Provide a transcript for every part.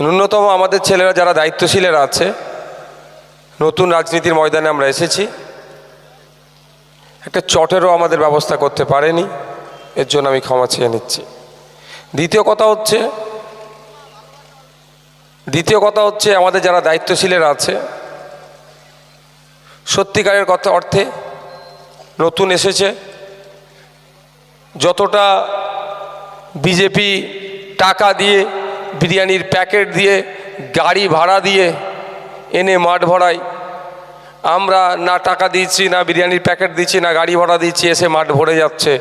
ন্যূনতম আমাদের ছেলেরা যারা দায়িত্বশীলেরা আছে, নতুন রাজনীতির ময়দানে আমরা এসেছি। একটা চটেরও আমাদের ব্যবস্থা করতে পারেনি, এর জন্য আমি ক্ষমা চেয়ে নিচ্ছি। দ্বিতীয় কথা হচ্ছে, দ্বিতীয় কথা হচ্ছে আমাদের যারা দায়িত্বশীলেরা আছে, সত্যিকারের কথা অর্থে নতুন এসেছে। যতটা বিজেপি টাকা দিয়ে বিরিয়ানির প্যাকেট দিয়ে, গাড়ি ভাড়া দিয়ে এনে মাঠ ভরাই আমরা না টাকা দিচ্ছি, না বিরিয়ানির প্যাকেট দিচ্ছি, না গাড়ি ভাড়া দিচ্ছি, এসে মাঠ ভরে যাচ্ছে।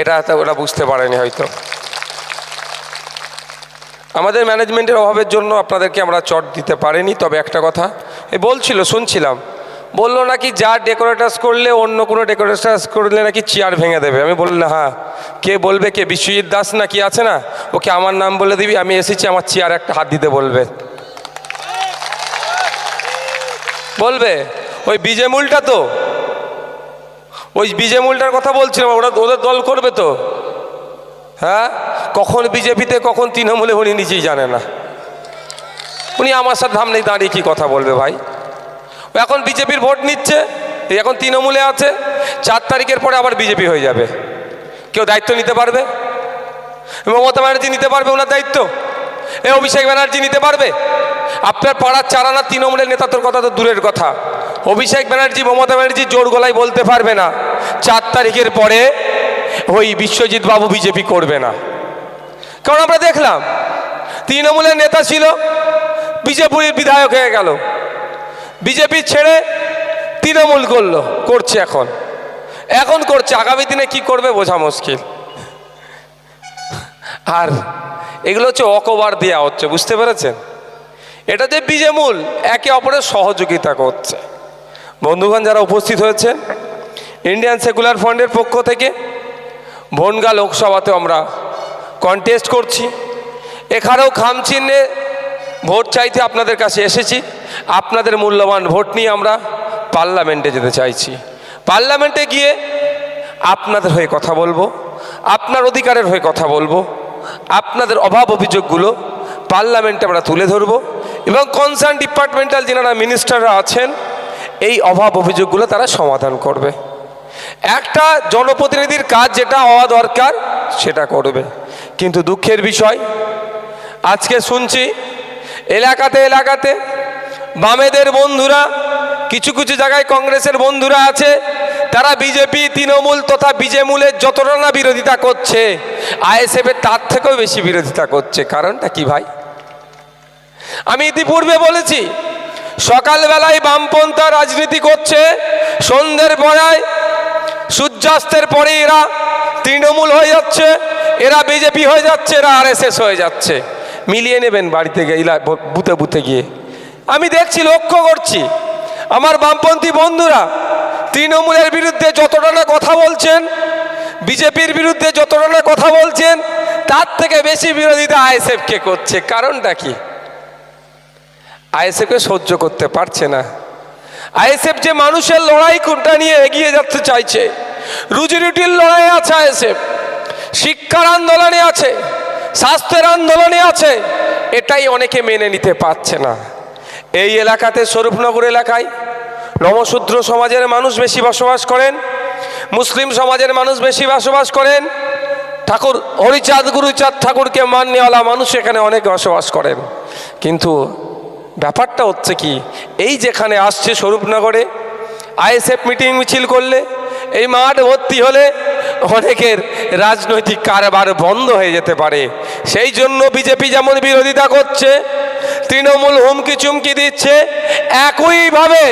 এটা ওরা বুঝতে পারেনি হয়তো। আমাদের ম্যানেজমেন্টের অভাবের জন্য আপনাদেরকে আমরা চট দিতে পারিনি, তবে একটা কথা এ বলছিল, শুনছিলাম। বলল নাকি যা ডেকোরেটার্স করলে, অন্য কোনো ডেকোরেটার্স করলে নাকি চেয়ার ভেঙে দেবে। আমি বললাম হ্যাঁ কে বলবে? কে? বিশ্বজিৎ দাস না কি আছে না? ওকে আমার নাম বলে দিবি, আমি এসেছি, আমার চেয়ার একটা হাত দিতে বলবে। বলবে, ওই বিজেমুলটা তো? ওই বিজেমুলটার কথা বলছিলাম, ওরা ওদের দল করবে তো। হ্যাঁ? কখন বিজেপিতে, কখন তৃণমূলে, উনি নিজেই জানে না। উনি আমার সাথে সামনে দাঁড়িয়ে কি কথা বলবে ভাই? এখন বিজেপির ভোট নিচ্ছে এখন তৃণমূলে আছে, চার তারিখের পরে আবার বিজেপি হয়ে যাবে। কেউ দায়িত্ব নিতে পারবে? মমতা ব্যানার্জি নিতে পারবে ওনার দায়িত্ব? এ অভিষেক ব্যানার্জি নিতে পারবে? আপনার পাড়ার চারানা তৃণমূলের নেতা, তোর কথা তো দূরের কথা। অভিষেক ব্যানার্জি, মমতা ব্যানার্জি জোর গলায় বলতে পারবে না। চার তারিখের পরে ওই বিশ্বজিৎ বাবু বিজেপি করবে না। কারণ আমরা দেখলাম, তৃণমূলের নেতা ছিল, বিজেপির বিধায়ক হয়ে গেল। বিজেপি ছেড়ে তৃণমূল করল, করছে এখন। এখন করছে, আগামী দিনে কি করবে বোঝা মুশকিল। আর এগুলো হচ্ছে অকবার দেওয়া হচ্ছে, বুঝতে পেরেছেন? এটা যে বিজেমূল, একে অপরের সহযোগিতা করছে। বন্ধুগণ, যারা উপস্থিত হয়েছে, ইন্ডিয়ান সেকুলার ফান্ডের পক্ষ থেকে, বনগা লোকসভাতে আমরা কন্টেস্ট করছি। এখানেও খামচিহ্নে ভোট চাইতে আপনাদের কাছে এসেছি। আপনাদের মূল্যবান ভোট নিয়ে আমরা পার্লামেন্টে যেতে চাইছি। পার্লামেন্টে গিয়ে আপনাদের হয়ে কথা বলব, আপনার অধিকারের হয়ে কথা বলব, আপনাদের অভাব অভিযোগগুলো পার্লামেন্টে আমরা তুলে ধরবো এবং কনসার্ন ডিপার্টমেন্টাল যারা মিনিস্টাররা আছেন, এই অভাব অভিযোগগুলো তারা সমাধান করবে। একটা জনপ্রতিনিধির কাজ যেটা হওয়া দরকার, সেটা করবে। কিন্তু দুঃখের বিষয়, আজকে শুনছি এলাকাতে এলাকাতে। বামেদের বন্ধুরা, কিছু কিছু জায়গায় কংগ্রেসের বন্ধুরা আছে। তারা বিজেপি, তৃণমূল তথা বিজেমূলের যতটা না বিরোধিতা করছে আইএসএফের তার থেকেও বেশি বিরোধিতা করছে। কারণটা কি ভাই? আমি ইতিপূর্বে বলেছি, সকালবেলায় বামপন্থা রাজনীতি করছে, সন্ধ্যের পরায় সূর্যাস্তের পরে এরা তৃণমূল হয়ে যাচ্ছে, এরা বিজেপি হয়ে যাচ্ছে, এরা আরএসএস হয়ে যাচ্ছে। মিলিয়ে নেবেন বাড়িতে গিয়ে বুতে বুথে গিয়ে। আমি দেখছি, লক্ষ্য করছি, আমার বামপন্থী বন্ধুরা তৃণমূলের বিরুদ্ধে যতটা না কথা বলছেন, বিজেপির বিরুদ্ধে যতটা না কথা বলছেন, তার থেকে বেশি বিরোধিতা আইএসএফকে করছে। কারণটা কি? আইএসএফকে সহ্য করতে পারছে না। আইএসএফ যে মানুষের লড়াই কোনটা নিয়ে এগিয়ে যেতে চাইছে? রুজি রুটির লড়াই আছে আইএসএফ। শিক্ষার আন্দোলনে আছে। স্বাস্থ্যের আন্দোলনে আছে। এটাই অনেকে মেনে নিতে পারছে না। এই এলাকাতে স্বরূপনগর এলাকায় নমশূদ্র সমাজের মানুষ বেশি বসবাস করেন, মুসলিম সমাজের মানুষ বেশি বসবাস করেন, ঠাকুর হরিচাঁদ, গুরুচাঁদ ঠাকুরকে মান্যওয়ালা মানুষ এখানে অনেক বসবাস করেন। কিন্তু ব্যাপারটা হচ্ছে কি, এই যেখানে আসছে স্বরূপনগরে, আইএসএফ মিটিং মিছিল করলে এই মাঠ ভর্তি হলে অনেকের রাজনৈতিক কারবার বন্ধ হয়ে যেতে পারে। সেই জন্য বিজেপি যেমন বিরোধিতা করছে, তৃণমূল হুমকি চুমকি দিচ্ছে, একইভাবে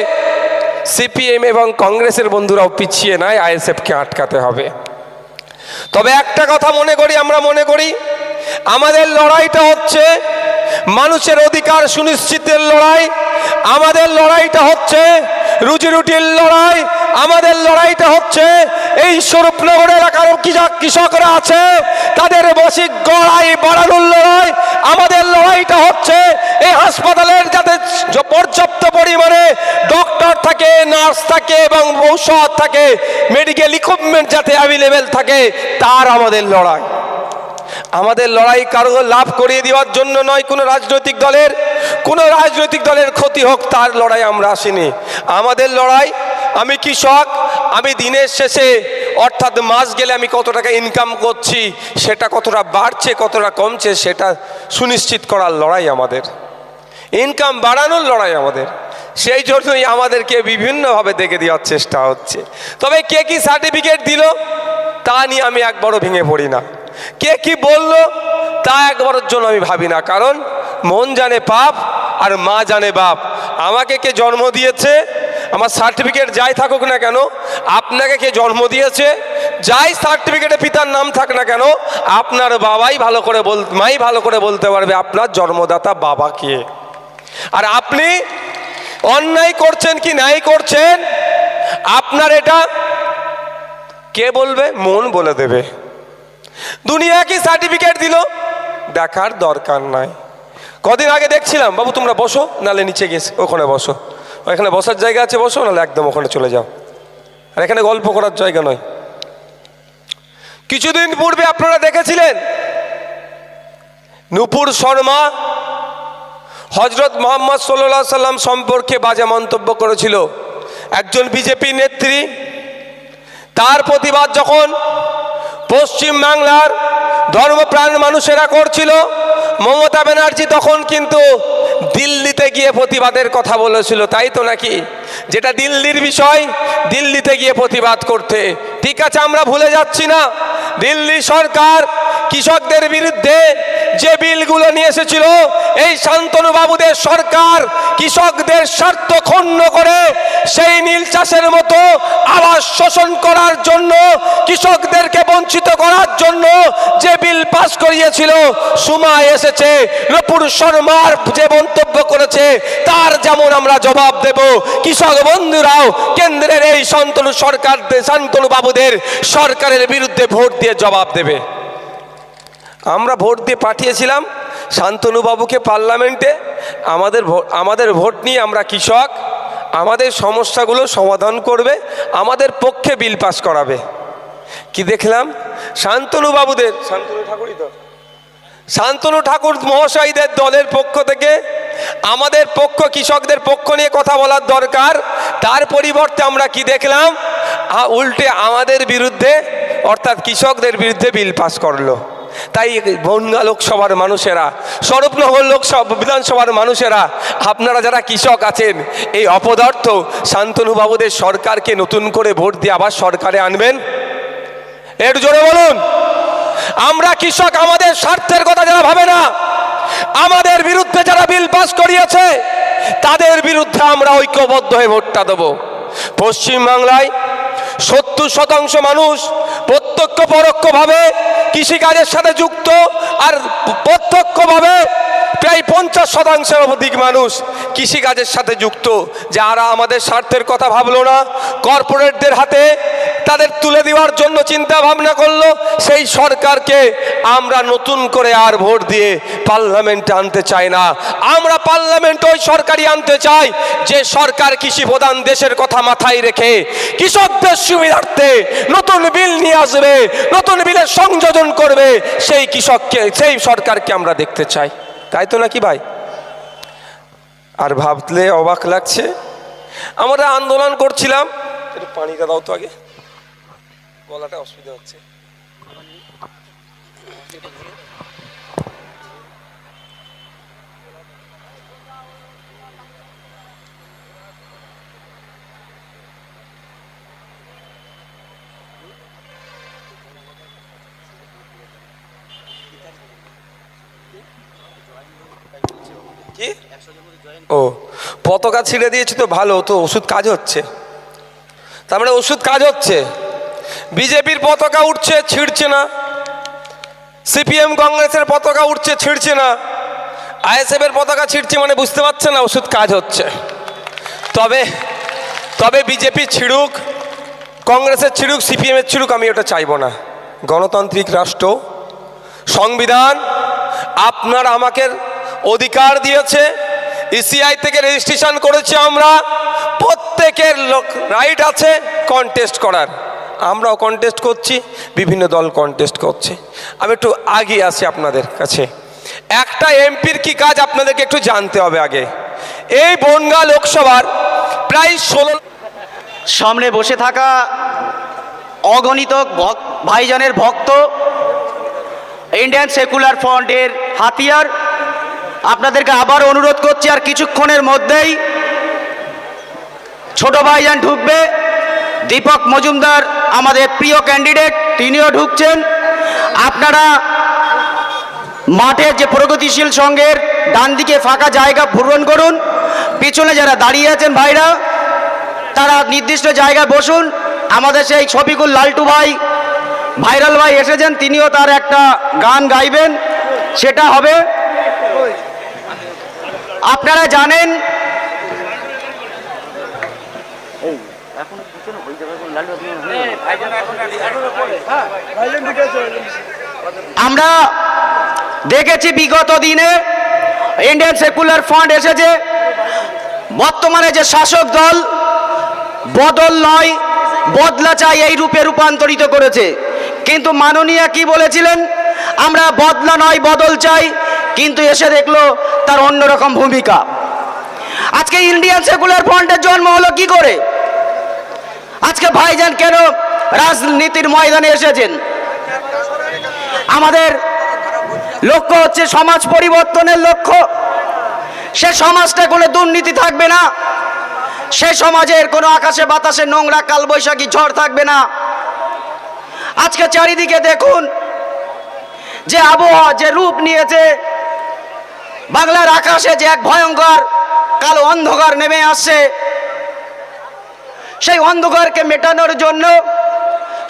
সিপিএম এবং কংগ্রেসের বন্ধুরাও পিছিয়ে নাই, আইএসএফকে আটকাতে হবে। তবে একটা কথা মনে করি, আমরা মনে করি, আমাদের লড়াইটা হচ্ছে মানুষের অধিকার সুনিশ্চিতের লড়াই। আমাদের লড়াইটা হচ্ছে রুজি রুটির লড়াই, আমাদের লড়াইটা হচ্ছে, এই স্বরূপনগর এলাকার কৃষক কৃষকরা আছে, তাদের বসিক গড়াই, বাড়ানোর লড়াই, আমাদের লড়াইটা হচ্ছে এই হাসপাতালের যাতে পর্যাপ্ত পরিমাণে ডক্টর থাকে, নার্স থাকে এবং ঔষধ থাকে, মেডিকেল ইকুইপমেন্ট যাতে অ্যাভেলেবেল থাকে, তার আমাদের লড়াই। আমাদের লড়াই কারও লাভ করিয়ে দেওয়ার জন্য নয়, কোনো রাজনৈতিক দলের, কোনো রাজনৈতিক দলের ক্ষতি হোক, তার লড়াই আমরা আসিনি। আমাদের লড়াই, আমি কৃষক আমি দিনের শেষে, অর্থাৎ মাস গেলে আমি কত টাকা ইনকাম করছি, সেটা কতটা বাড়ছে, কতটা কমছে, সেটা সুনিশ্চিত করার লড়াই আমাদের। ইনকাম বাড়ানোর লড়াই আমাদের। সেই জন্যই আমাদেরকে বিভিন্নভাবে দেখে দেওয়ার চেষ্টা হচ্ছে। তবে কে কি সার্টিফিকেট দিল, তা নিয়ে আমি একবারও ভেঙে পড়ি না। কে কি বলল? তা একবারের জন্য আমি ভাবি না, কারণ মন জানে পাপ আর মা জানে বাপ। আমাকে কে জন্ম দিয়েছে? আমার সার্টিফিকেট যাই থাকুক না কেন, আপনাকে কে জন্ম দিয়েছে? যাই সার্টিফিকেটে পিতার নাম থাক না কেন, আপনার বাবাই ভালো করে বল, মাই ভালো করে বলতে পারবে আপনার জন্মদাতা বাবা কে। আর আপনি অন্যায় করছেন কি নাই করছেন, আপনার এটা কে বলবে? মন বলে দেবে। দুনিয়া কি সার্টিফিকেট দিল? দেখার দরকার নাই। কদিন আগে দেখছিলাম, বাবু, তোমরা বসো, নালে নিচে গেছে ওখানে বসো। ওখানে বসার জায়গা আছে, বসো নাহলে একদম ওখানে চলে যাও। আর এখানে গল্প করার জায়গা নয়। কিছুদিন পূর্বে আপনারা দেখেছিলেন, নূপুর শর্মা হজরত মোহাম্মদ সাল্লা সাল্লাম সম্পর্কে বাজে মন্তব্য করেছিল। একজন বিজেপি নেত্রী তার প্রতিবাদ যখন পশ্চিম বাংলার ধর্মপ্রাণ মানুষেরা করছিল, মমতা ব্যানার্জি তখন কিন্তু দিল্লিতে গিয়ে প্রতিবাদের কথা বলেছিল, তাই তো নাকি? যেটা দিল্লির বিষয়, দিল্লিতে গিয়ে প্রতিবাদ করতে। ঠিক আছে, আমরা ভুলে যাচ্ছি না। দিল্লি সরকার কৃষকদের বিরুদ্ধে যে বিলগুলো নিয়ে এসেছিল, এই শান্তনু বাবুদের সরকার কৃষকদের স্বার্থ ক্ষুণ্ণ করে সেই নীল চাষের মতো আবাস শোষণ করার জন্য, কৃষকদেরকে বঞ্চিত করার জন্য যে বিল পাস করিয়েছিল, সময় এসেছে, নপুর শর্মার যে মন্তব্য করেছে, তার যেমন আমরা জবাব দেব। কৃষক বন্ধুরাও, কেন্দ্রের এই শান্তনু সরকার, শান্তনু বাবুদের সরকারের বিরুদ্ধে ভোট দিয়ে জবাব দেবে। আমরা ভোট দিয়ে পাঠিয়েছিলাম শান্তনুবাবুকে পার্লামেন্টে। আমাদের আমাদের ভোট নিয়ে আমরা কৃষক। আমাদের সমস্যাগুলো সমাধান করবে, আমাদের পক্ষে বিল পাস করাবে। কি দেখলাম? শান্তনুবাবুদের শান্তনু ঠাকুরই তো। শান্তনু ঠাকুর মহাশয়দের দলের পক্ষ থেকে, আমাদের পক্ষ, কৃষকদের পক্ষ নিয়ে কথা বলার দরকার। তার পরিবর্তে আমরা কি দেখলাম? উল্টে আমাদের বিরুদ্ধে, অর্থাৎ কৃষকদের বিরুদ্ধে বিল পাস করল। তাই বনগা লোকসভার মানুষেরা, স্বরূপনগর লোকসভা বিধানসভার মানুষেরা, আপনারা যারা কৃষক আছেন, এই অপদার্থ শান্তনুবাবুদের সরকারকে নতুন করে ভোট দিয়ে আবার সরকারে আনবেন? এর জোরে বলুন। আমরা কৃষক আমাদের স্বার্থের কথা যারা ভাবে না, আমাদের বিরুদ্ধে যারা বিল পাস করিয়েছে, তাদের বিরুদ্ধে আমরা ঐক্যবদ্ধ হয়ে ভোটটা দেবো। পশ্চিমবাংলায় সত্তর শতাংশ মানুষ প্রত্যক্ষ পরোক্ষভাবে কৃষিকাজের সাথে যুক্ত আর প্রত্যক্ষভাবে প্রায় পঞ্চাশ শতাংশের অধিক মানুষ কৃষিকাজের সাথে যুক্ত, যারা আমাদের স্বার্থের কথা ভাবলো না, কর্পোরেটদের হাতে তাদের তুলে দেওয়ার জন্য চিন্তা ভাবনা করল, সেই সরকারকে আমরা নতুন করে আর ভোট দিয়ে পার্লামেন্টে আনতে চাই না। আমরা পার্লামেন্ট ওই সরকারই আনতে চাই, যে সরকার কৃষি প্রধান দেশের কথা মাথায় রেখে কৃষকদের সুবিধার্থে নতুন বিল নিয়ে আসবে, নতুন বিলের সংযোজন করবে, সেই কৃষককে, সেই সরকারকে আমরা দেখতে চাই। তাই তো নাকি ভাই? আর ভাবলে অবাক লাগছে। আমরা আন্দোলন করছিলাম। একটু পানিটা দাও তো আগে। গলাটা অসুবিধা হচ্ছে। কি? ও, পতাকা ছিঁড়ে দিয়েছি তো ভালো, তো ওষুধ কাজ হচ্ছে। তার মানে ওষুধ কাজ হচ্ছে। বিজেপির পতাকা উঠছে, ছিঁড়ছে না। সিপিএম কংগ্রেসের পতাকা উঠছে, ছিঁড়ছে না। আইএসএফ এর পতাকা ছিঁড়ছে মানে বুঝতে পারছে না ওষুধ কাজ হচ্ছে। তবে তবে বিজেপি ছিড়ুক, কংগ্রেসের ছিড়ুক, সিপিএমের ছিড়ুক, আমি ওটা চাইব না। গণতান্ত্রিক রাষ্ট্র, সংবিধান, আপনার আমাকে অধিকার দিয়েছে। ইসিআই থেকে রেজিস্ট্রেশন করেছি আমরা। প্রত্যেকের লোক রাইট আছে কন্টেস্ট করার। আমরাও কন্টেস্ট করছি, বিভিন্ন দল কন্টেস্ট করছে। আমি একটু আগে আসি আপনাদের কাছে। একটা এমপির কি কাজ আপনাদেরকে একটু জানতে হবে আগে। এই বনগা লোকসভার প্রায় ষোলো সামনে বসে থাকা অগণিত ভাইজানের ভক্ত ইন্ডিয়ান সেকুলার ফ্রন্টের হাতিয়ার আপনাদেরকে আবার অনুরোধ করছি, আর কিছুক্ষণের মধ্যেই ছোট ভাইজান ঢুকবে। দীপক মজুমদার, আমাদের প্রিয় ক্যান্ডিডেট তিনিও ঢুকছেন। আপনারা মাঠের যে প্রগতিশীল সংঘের ডান দিকে ফাঁকা জায়গা পূরণ করুন, পিছনে যারা দাঁড়িয়ে আছেন ভাইরা, তারা নির্দিষ্ট জায়গায় বসুন। আমাদের সেই শফিকুল লালটু ভাই, ভাইরাল ভাই এসেছেন, তিনিও তার একটা গান গাইবেন। সেটা হবে আপনারা জানেন আমরা দেখেছি বিগত দিনে ইন্ডিয়ান সেকুলার ফ্রন্ট এসেছে। বর্তমানে যে শাসক দল বদল নয়, বদলা চাই এই রূপে রূপান্তরিত করেছে। কিন্তু মাননীয়া কি বলেছিলেন? আমরা বদলা নয়, বদল চাই। কিন্তু এসে দেখল তার অন্যরকম ভূমিকা। আজকে ইন্ডিয়ান সেকুলার ফ্রন্টের জন্ম হলো কি করে? আজকে ভাইজান কেন রাজনীতির ময়দানে এসেছেন? আমাদের লক্ষ্য হচ্ছে সমাজ পরিবর্তনের লক্ষ্য। সে সমাজটা কোনো দুর্নীতি থাকবে না। সে সমাজের কোনো আকাশে বাতাসে নোংরা কালবৈশাখী ঝড় থাকবে না। আজকে চারিদিকে দেখুন যে আবহাওয়া যে রূপ নিয়েছে বাংলার আকাশে যে এক ভয়ঙ্কর কালো অন্ধকার নেমে আসছে, সেই অন্ধকারকে মেটানোর জন্য,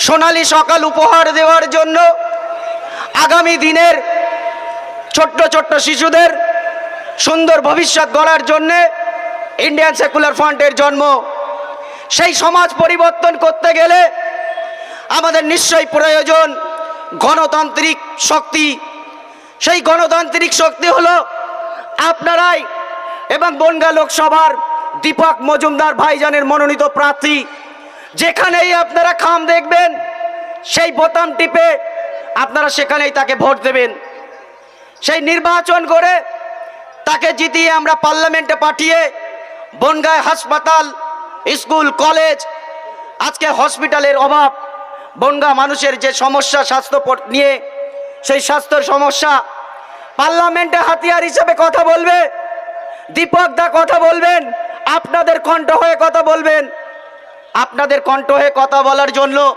সোনালি সকাল উপহার দেওয়ার জন্য, আগামী দিনের ছোট্ট ছোট্ট শিশুদের সুন্দর ভবিষ্যৎ গড়ার জন্যে ইন্ডিয়ান সেকুলার ফ্রন্টের জন্ম। সেই সমাজ পরিবর্তন করতে গেলে আমাদের নিশ্চয়ই প্রয়োজন গণতান্ত্রিক শক্তি। সেই গণতান্ত্রিক শক্তি হলো আপনারাই এবং বনগা লোকসভার দীপক মজুমদার ভাইজানের মনোনীত প্রার্থী, যেখানেই আপনারা খাম দেখবেন, সেই বোতাম টিপে আপনারা সেখানেই তাকে ভোট দেবেন। সেই নির্বাচন করে তাকে জিতিয়ে আমরা পার্লামেন্টে পাঠিয়ে বনগায় হাসপাতাল, স্কুল, কলেজ, আজকে হসপিটালের অভাব, বনগা মানুষের যে সমস্যা, স্বাস্থ্য নিয়ে সেই স্বাস্থ্যর সমস্যা পার্লামেন্টে হাতিয়ার হিসেবে কথা বলবে। দীপক দা কথা বলবেন। আপনাদের কণ্ঠ হয়ে কথা বলবেন। আপনাদের কণ্ঠ হয়ে কথা বলার জন্য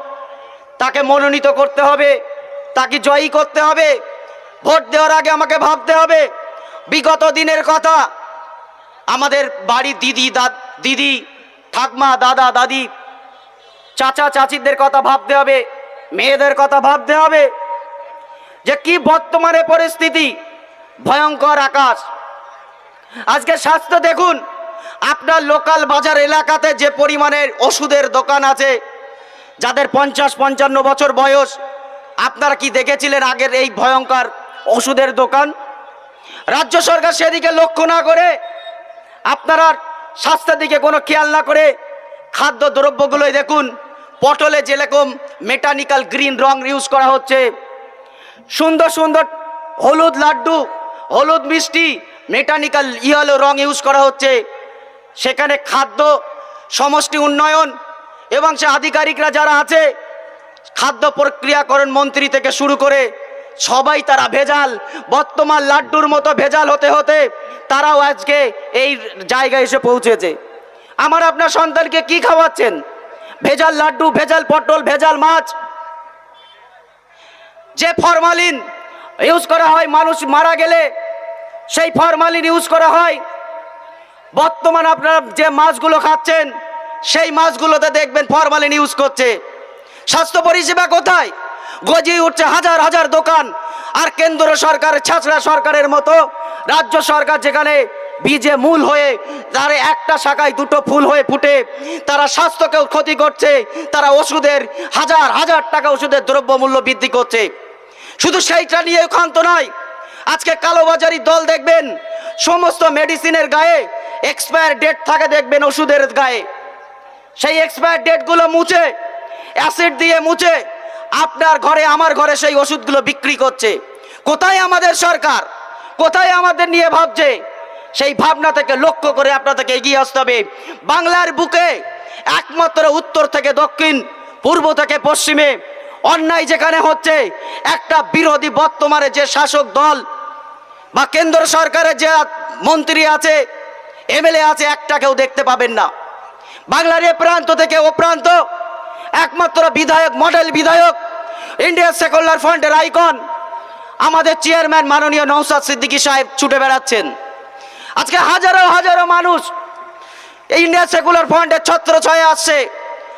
তাকে মনোনীত করতে হবে। তাকে জয়ী করতে হবে। ভোট দেওয়ার আগে আমাকে ভাবতে হবে। বিগত দিনের কথা আমাদের দিদি দাদ দিদি, ঠাকমা, দাদা, দাদি, চাচা, চাচিদের কথা ভাবতে হবে। মেয়েদের কথা ভাবতে হবে। যে কি বর্তমানে পরিস্থিতি? ভয়ঙ্কর আকাশ। আজকে স্বাস্থ্য দেখুন, আপনার লোকাল বাজার এলাকাতে যে পরিমাণের ওষুধের দোকান আছে, যাদের পঞ্চাশ পঞ্চান্ন বছর বয়স, আপনারা কি দেখেছিলেন আগের এই ভয়ঙ্কর ওষুধের দোকান? রাজ্য সরকার সেদিকে লক্ষ্য না করে আপনারা স্বাস্থ্যের দিকে কোনো খেয়াল না করে খাদ্য দ্রব্যগুলোই দেখুন, পটলে যেরকম মেটানিক্যাল গ্রিন রং ইউজ করা হচ্ছে, সুন্দর সুন্দর হলুদ লাড্ডু হলুদ মিষ্টি মেকানিক্যাল ইয়েলো রং ইউজ করা হচ্ছে। সেখানে খাদ্য সমষ্টি উন্নয়ন এবং সে আধিকারিকরা যারা আছে, খাদ্য প্রক্রিয়াকরণ মন্ত্রী থেকে শুরু করে সবাই তারা ভেজাল। বর্তমান লাড্ডুর মতো ভেজাল হতে হতে তারাও আজকে এই জায়গায় এসে পৌঁছেছে। আমার আপনার সন্তানকে কি খাওয়াচ্ছেন? ভেজাল লাড্ডু, ভেজাল পটল, ভেজাল মাছ। যে ফরমালিন ইউজ করা হয়, মানুষ মারা গেলে সেই ফরমালিন ইউজ করা হয়। বর্তমান আপনারা যে মাছগুলো খাচ্ছেন, সেই মাছগুলোতে দেখবেন ফরমালিন ইউজ করছে। স্বাস্থ্য পরিষেবা কোথায়? গজিয়ে উঠছে হাজার হাজার দোকান। আর কেন্দ্র সরকারের ছাছড়া সরকারের মতো রাজ্য সরকার যেখানে বীজে মূল হয়ে তার একটা শাখায় দুটো ফুল হয়ে ফুটে, তারা স্বাস্থ্যকেও ক্ষতি করছে, তারা ওষুধের হাজার হাজার টাকা ওষুধের দ্রব্যমূল্য বৃদ্ধি করছে। শুধু সেইটা নিয়ে ক্ষান্ত নয়, আজকে কালোবাজারি দল দেখবেন, সমস্ত মেডিসিনের গায়ে এক্সপায়ার ডেট থাকে দেখবেন ওষুধের গায়ে। সেই এক্সপায়ার ডেটগুলো মুছে অ্যাসিড দিয়ে মুছে, আপনার ঘরে, আমার ঘরে সেই ওষুধগুলো বিক্রি করছে। কোথায় আমাদের সরকার? কোথায় আমাদের নিয়ে ভাবছে? সেই ভাবনা থেকে লক্ষ্য করে আপনাদেরকে এগিয়ে আসতে হবে। বাংলার বুকে একমাত্র উত্তর থেকে দক্ষিণ, পূর্ব থেকে পশ্চিমে অন্যায় যেখানে হচ্ছে, একটা বিরোধী বর্তমানে যে শাসক দল বা কেন্দ্র সরকারের যে মন্ত্রী আছে, এমএলএ আছে একটা কেউ দেখতে পাবেন না। বাংলার এ প্রান্ত থেকে ও প্রান্ত, একমাত্র বিধায়ক, মডেল বিধায়ক ইন্ডিয়া সেকুলার ফ্রন্টের আইকন, আমাদের চেয়ারম্যান মাননীয় নৌসাদ সিদ্দিকী সাহেব ছুটে বেড়াচ্ছেন। আজকে হাজারো হাজারো মানুষ ইন্ডিয়া সেকুলার ফ্রন্টের ছত্র ছয়ে আসছে।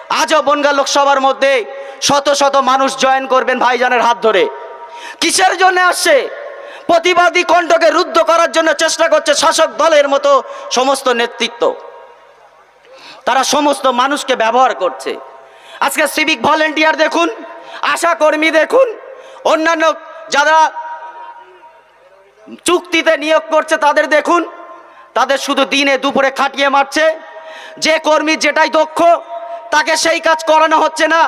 আজও বনগা লোকসভার মধ্যে শত শত মানুষ জয়েন করবেন ভাইজানের হাত ধরে। কিসের জন্য আসছে? প্রতিবাদী কণ্ঠকে রুদ্ধ করার জন্য চেষ্টা করছে শাসক দলের মতো সমস্ত নেতৃত্ব। তারা সমস্ত মানুষকে ব্যবহার করছে। আজকে সিভিক ভলেন্টিয়ার দেখুন, আশা কর্মী দেখুন, অন্যান্য যারা চুক্তিতে নিয়োগ করছে তাদের দেখুন, তাদের শুধু দিনে দুপুরে খাটিয়ে মারছে। যে কর্মী যেটাই দক্ষ তাকে সেই কাজ করানো হচ্ছে না।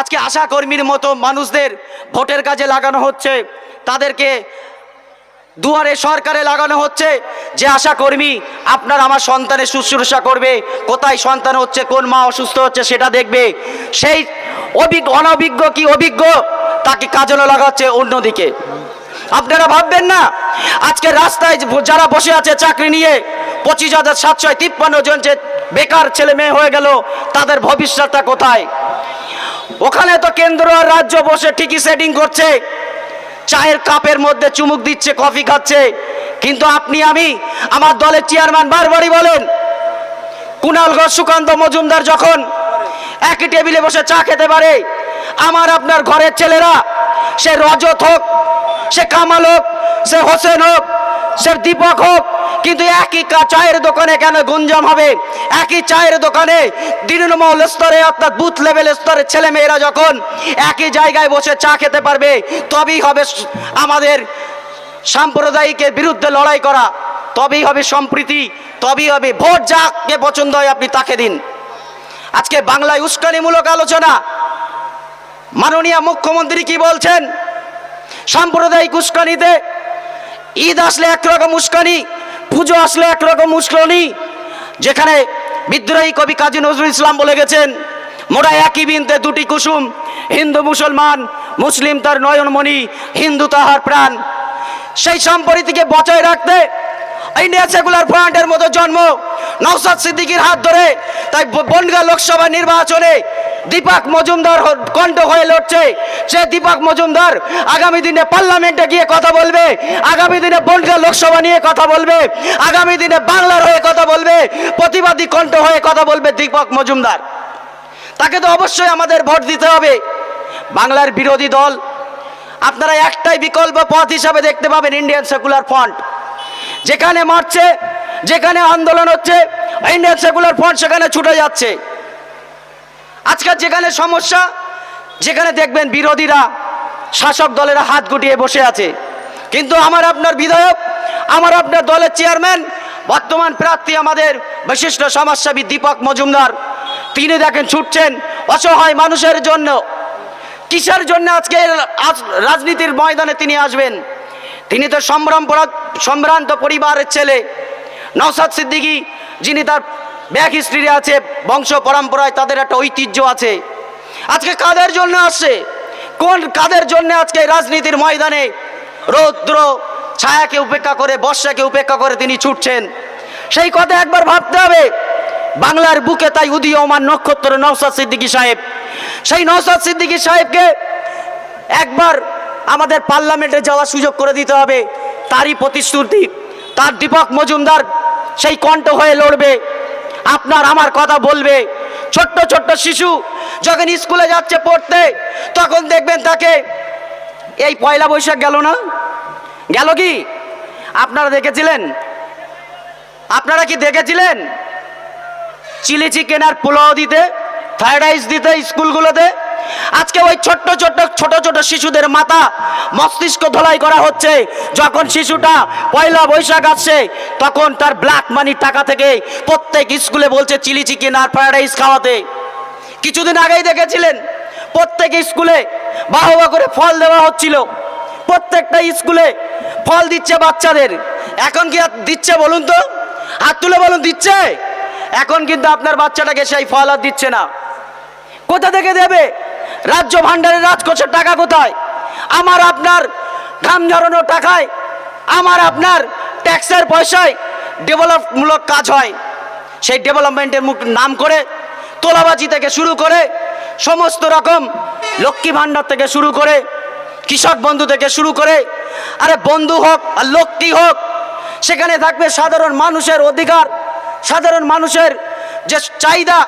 আজকে আশা কর্মীর মতো মানুষদের ভোটের কাজে লাগানো হচ্ছে। তাদেরকে দুয়ারে সরকারে লাগানো হচ্ছে যে, আশা কর্মী, আপনার আমার সন্তানের শুশ্রূষা করবে। কোথায় সন্তান হচ্ছে, কোন মা অসুস্থ হচ্ছে সেটা দেখবে। সেই অভিজ্ঞ, অনভিজ্ঞ কি অভিজ্ঞ, তাকে কাজে লাগাচ্ছে অন্যদিকে। আপনারা ভাববেন না, আজকে রাস্তায় যারা বসে আছে চাকরি নিয়ে, পঁচিশ হাজার সাতশো তিপ্পান্ন জন যে বেকার ছেলে মেয়ে হয়ে গেল, তাদের ভবিষ্যৎটা কোথায়? ওখানে তো কেন্দ্র আর রাজ্য বসে ঠিকই সেটিং করছে। চায়ের কাপের মধ্যে চুমুক দিচ্ছে, কফি খাচ্ছে। কিন্তু আপনি, আমি, আমার দলের চেয়ারম্যান বারবারই বলেন কুণালগড় সুকান্ত মজুমদার যখন একই টেবিলে বসে চা খেতে পারে, আমার আপনার ঘরের ছেলেরা, সে রজত হোক, সে কামাল হোক, সে হোসেন হোক, সে দীপক হোক কিন্তু একই চায়ের দোকানে কেন গুঞ্জাম হবে? একই চায়ের দোকানে তৃণমূল স্তরে, অর্থাৎ বুথ লেভেল স্তরের ছেলে মেয়েরা যখন একই জায়গায় বসে চা খেতে পারবে, তবেই হবে আমাদের সাম্প্রদায়িকের বিরুদ্ধে লড়াই করা। তবেই হবে সম্প্রীতি, তবেই হবে ভোট, যাকে পছন্দ হয় আপনি তাকে দিন। আজকে বাংলায় উস্কানিমূলক আলোচনা। মাননীয় মুখ্যমন্ত্রী কি বলছেন? সাম্প্রদায়িক উস্কানিতে ঈদ আসলে একরকম উস্কানি পুজো আসলে একরকম উস্কানি যেখানে বিদ্রোহী কবি কাজী নজরুল ইসলাম বলে গেছেন, মোরা একই বিনতে দুটি কুসুম, হিন্দু মুসলমান, মুসলিম তার নয়নমণি, হিন্দু তাহার প্রাণ। সেই সম্প্রীতিকে বজায় রাখতে ইন্ডিয়া সেকুলার ফ্রন্টের মতো জন্ম নওসাদ সিদ্দিকীর হাত ধরে তাই বনগা লোকসভা নির্বাচনে দীপক মজুমদার কণ্ঠ হয়ে লড়ছে। সে দীপক মজুমদার আগামী দিনে পার্লামেন্টে গিয়ে কথা বলবে, আগামী দিনে বনগাঁ লোকসভা নিয়ে কথা বলবে, আগামী দিনে বাংলার হয়ে কথা বলবে, প্রতিবাদী কণ্ঠ হয়ে কথা বলবে দীপক মজুমদার। তাকে তো অবশ্যই আমাদের ভোট দিতে হবে। বাংলার বিরোধী দল, আপনারা একটাই বিকল্প পথ হিসাবে দেখতে পাবেন ইন্ডিয়ান সেকুলার ফ্রন্ট। যেখানে মারছে, যেখানে আন্দোলন হচ্ছে, ইন্ডিয়ান সেকুলার ফ্রন্ট সেখানে ছুটে যাচ্ছে। আজকাল যেখানে সমস্যা, যেখানে দেখবেন বিরোধীরা, শাসক দলেরা হাত গুটিয়ে বসে আছে। কিন্তু আমার আপনার বিধায়ক, আমার আপনার দলের চেয়ারম্যান, বর্তমান প্রার্থী আমাদের বিশিষ্ট সমাজসেবী দীপক মজুমদার, তিনি দেখেন ছুটছেন অসহায় মানুষের জন্য। কিসের জন্য আজকে আজ- রাজনীতির ময়দানে তিনি আসবেন? তিনি তো সম্ভ্রম সম্ভ্রান্ত পরিবারের ছেলে। নওসাদ সিদ্দিকী, যিনি তার ব্যাক হিস্ট্রি আছে, বংশ পরম্পরায় তাদের একটা ঐতিহ্য আছে। আজকে কাদের জন্য আসছে? কোন কাদের জন্য আজকে রাজনীতির ময়দানে রৌদ্র ছায়াকে উপেক্ষা করে, বর্ষাকে উপেক্ষা করে তিনি ছুটছেন? সেই কথা একবার ভাবতে হবে। বাংলার বুকে তাই উদীয়মান নক্ষত্র নওসাদ সিদ্দিকী সাহেব। সেই নওসাদ সিদ্দিকী সাহেবকে একবার আমাদের পার্লামেন্টে যাওয়ার সুযোগ করে দিতে হবে। তারই প্রতিশ্রুতি, তার দীপক মজুমদার সেই কণ্ঠ হয়ে লড়বে। আপনার আমার কথা বলবে। ছোট্ট ছোট্ট শিশু যখন স্কুলে যাচ্ছে পড়তে, তখন দেখবেন তাকে, এই পয়লা বৈশাখ গেল না? গেল কি? আপনারা দেখেছিলেন? আপনারা কি দেখেছিলেন? চিলি চিকেন আর পোলাও দিতে, ফ্রাইড রাইস দিতে স্কুলগুলোতে? আজকে ওই ছোট্ট ছোট্ট ছোট ছোট শিশুদের মাথা মস্তিষ্ক ধোলাই করা হচ্ছে। যখন শিশুটা পয়লা বৈশাখ আসছে, তখন তার ব্ল্যাক মানির টাকা থেকে প্রত্যেক স্কুলে বলছে চিলি চিকেন আর ফ্রাইড রাইস খাওয়াতে। কিছুদিন আগেই দেখেছিলেন, প্রত্যেক স্কুলে বাহবা করে ফল দেওয়া হচ্ছিল। প্রত্যেকটা স্কুলে ফল দিচ্ছে বাচ্চাদের। এখন কি দিচ্ছে বলুন তো? হাত তুলে বলুন, দিচ্ছে? এখন কিন্তু আপনার বাচ্চাটাকে সেই ফল আর দিচ্ছে না। কোথা থেকে দেবে? রাজ্য ভাণ্ডারের রাজকোষের টাকা কোথায়? আমার আপনার ঘাম ঝরানো টাকায়, আমার আপনার ট্যাক্সের পয়সায় ডেভেলপমূলক কাজ হয়। সেই ডেভেলপমেন্টের মুখ নাম করে, তোলাবাজি থেকে শুরু করে, সমস্ত রকম লক্ষ্মী ভাণ্ডার থেকে শুরু করে, কৃষক বন্ধু থেকে শুরু করে, আরে বন্ধু হোক আর লক্ষ্মী হোক, সেখানে থাকবে সাধারণ মানুষের অধিকার, সাধারণ মানুষের যে চাহিদা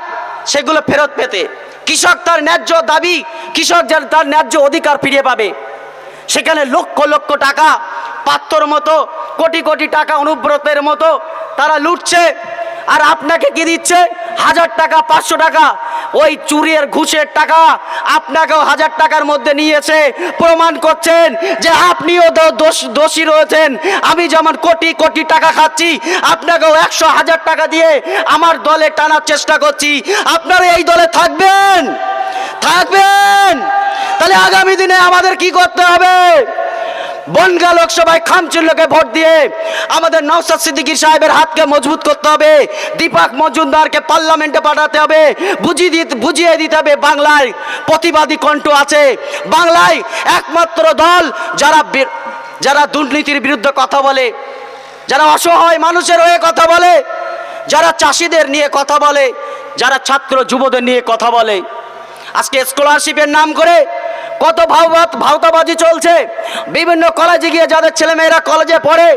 সেগুলো ফেরত পেতে। কৃষক তার ন্যায্য দাবি, কৃষক যেন তার ন্যায্য অধিকার ফিরে পাবে। সেখানে লক্ষ লক্ষ টাকা, পাত্তর মতো, কোটি কোটি টাকা অনুব্রতের মতো তারা লুটছে। আর আপনাকে কি দিচ্ছে? হাজার টাকা, পাঁচশো টাকা ওই চুরির ঘুষের টাকা আপনাকেও হাজার টাকার মধ্যে নিয়েছে। প্রমাণ করছেন যে আপনিও দোষী রয়েছেন। আমি যেমন কোটি কোটি টাকা খাচ্ছি, আপনাকেও একশো হাজার টাকা দিয়ে আমার দলে টানার চেষ্টা করছি। আপনারা এই দলে থাকবেন। থাকবেন। তাহলে আগামী দিনে আমাদের কি করতে হবে? বনগা লোকসভায় খামচিল্লকে ভোট দিয়ে আমাদের নওসাদ সিদ্দিকীর সাহেবের হাতকে মজবুত করতে হবে। দীপক মজুমদারকে পার্লামেন্টে পাঠাতে হবে। বুঝিয়ে দিতে বুঝিয়ে দিতে হবে বাংলায় প্রতিবাদী কণ্ঠ আছে। বাংলায় একমাত্র দল যারা যারা দুর্নীতির বিরুদ্ধে কথা বলে, যারা অসহায় মানুষের হয়ে কথা বলে, যারা চাষিদের নিয়ে কথা বলে, যারা ছাত্র যুবদের নিয়ে কথা বলে। আজকে স্কলারশিপের নাম করে কত ভাওবাত ভাওতাবাজি চলছে। বিভিন্ন কলেজে গিয়ে যাদের ছেলেমেয়েরা কলেজে পড়ে,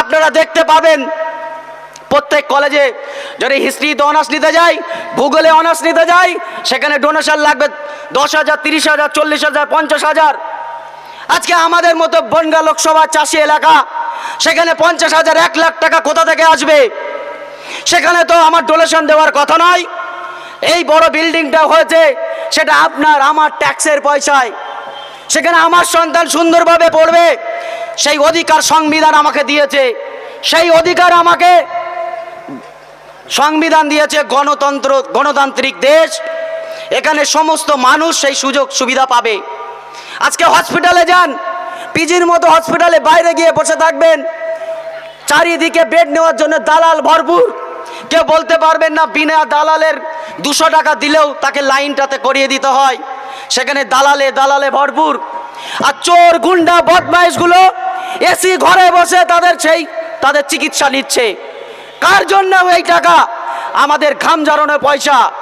আপনারা দেখতে পাবেন, প্রত্যেক কলেজে যদি হিস্ট্রিতে অনার্স নিতে যাই ভূগোলে অনার্স নিতে যাই, সেখানে ডোনেশন লাগবে দশ হাজার, তিরিশ হাজার, চল্লিশ হাজার, পঞ্চাশ হাজার। আজকে আমাদের মতো বনগা লোকসভা চাষি এলাকা, সেখানে পঞ্চাশ হাজার, এক লাখ টাকা কোথা থেকে আসবে? সেখানে তো আমার ডোনেশন দেওয়ার কথা নয়। এই বড় বিল্ডিংটা হয়েছে, সেটা আপনার আমার ট্যাক্সের পয়সায়। সেখানে আমার সন্তান সুন্দরভাবে পড়বে, সেই অধিকার সংবিধান আমাকে দিয়েছে। সেই অধিকার আমাকে সংবিধান দিয়েছে গণতন্ত্র, গণতান্ত্রিক দেশ। এখানে সমস্ত মানুষ সেই সুযোগ সুবিধা পাবে। আজকে হসপিটালে যান, পিজির মতো হসপিটালে বাইরে গিয়ে বসে থাকবেন। চারিদিকে বেড নেওয়ার জন্য দালাল ভরপুর। কেউ বলতে পারবেন না, বিনা দালালের দুশো টাকা দিলেও তাকে লাইনটাতে করিয়ে দিতে হয়। সেখানে দালালে দালালে ভরপুর। আর চোর, গুন্ডা, বদমাইশগুলো এসি ঘরে বসে তাদের সেই, তাদের চিকিৎসা নিচ্ছে। কার জন্য এই টাকা? আমাদের ঘাম জারণের পয়সা।